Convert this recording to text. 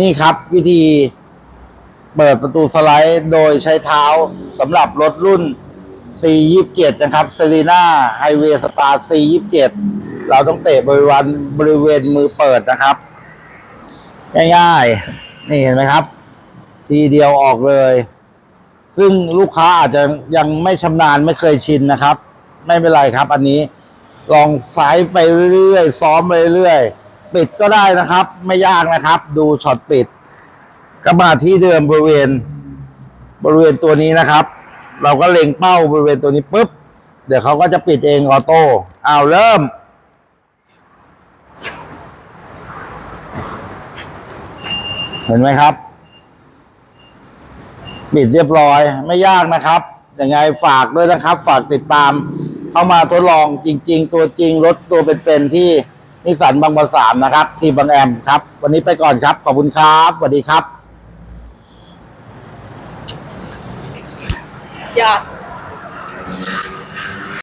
นี่ครับวิธีเปิดประตูสไลด์โดยใช้เท้าสำหรับรถรุ่น C27 นะครับ s e r e n a Highway Star C27 เราต้องเตะบริเวณบริเวณมือเปิดนะครับ ง่ายๆ นี่เห็นไหมครับ ทีเดียวออกเลย ซึ่งลูกค้าอาจจะยังไม่ชำนาญไม่เคยชินนะครับ ไม่เป็นไรครับ อันนี้ลองสายไปเรื่อยๆซ้อมไปเรื่อยๆ ปิดก็ได้นะครับ ไม่ยากนะครับ ดูช็อตปิด ก็มาที่เดิมบริเวณ บริเวณตัวนี้นะครับ เราก็เล็งเป้าบริเวณตัวนี้ปุ๊บ เดี๋ยวเขาก็จะปิดเองออโต้เอาเริ่ม เห็นไหมครับ ปิดเรียบร้อยไม่ยากนะครับยังไงฝากด้วยนะครับ ฝากติดตามเข้ามาทดลองจริง ๆ ตัวจริงรถตัวเป็นๆที่ นิสันบางประสามนะครับ ที่บางแอมครับ วันนี้ไปก่อนครับ ขอบคุณครับสวัสดีครับยอด